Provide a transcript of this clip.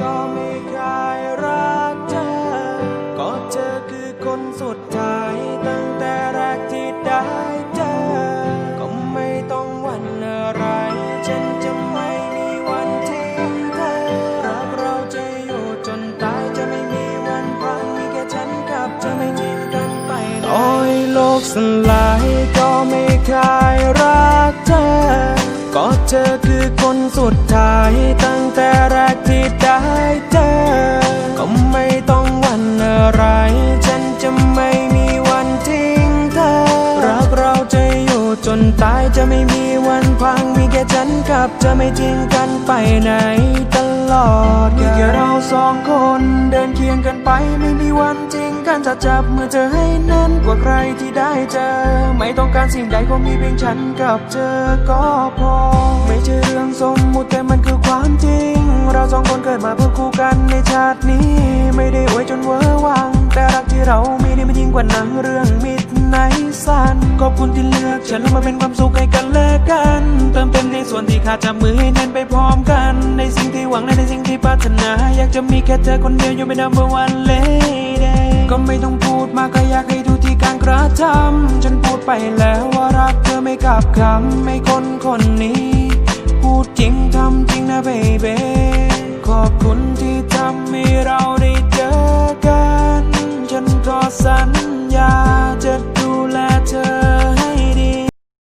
ก็ไม่เคยรักเธอ ก็เธอคือคนสุดท้ายตั้งแต่แรกที่ได้เจอ ก็ไม่ต้องหวันอะไร ฉันจะไม่มีวันทิ้งเธอ รักเราจะอยู่จนตายจะไม่มีวันพันมีแค่ฉันกับเธอไม่ทิ้งกันไปต่อยโลกสลายก็ไม่เคยรักเธอ ก็เธอคือคนสุดท้ายตั้งแต่แรกที่ จนตายจะไม่มีวันพัง มีแค่ฉันกับเธอไม่ทิ้งกันไปไหนตลอดมีแค่เราสองคนเดินเคียงกันไปไม่มีวันทิ้งกันจะจับมือเธอให้แน่นกว่าใครที่ได้เจอ ไม่ต้องการสิ่งใดก็มีเพียงฉันกับเธอก็พอ ไม่ใช่เรื่องสมมุติแต่มันคือความจริง เราสองคนเกิดมาเพื่อคู่กันในชาตินี้ ไม่ได้อวยจนเวอร์วัง แต่รักที่เรามีนี่มันยิ่งกว่าหนังเรื่อง สันขอบคุณที่เลือกฉันแล้วมาเป็นความสุขให้กันและกัน เติมเต็มในส่วนที่ขาดจับมือให้แน่นไปพร้อมกัน ในสิ่งที่หวังและในสิ่งที่ปรารถนา อยากจะมีแค่เธอคนเดียวอยู่เป็น number one lady ก็ไม่ต้องพูดมากก็อยากให้ดูที่การกระทำฉันพูดไปแล้วว่ารักเธอไม่กลับคำไม่คนคนนี้ พูดจริงทำจริงนะ baby ขอบคุณที่ทำให้เรา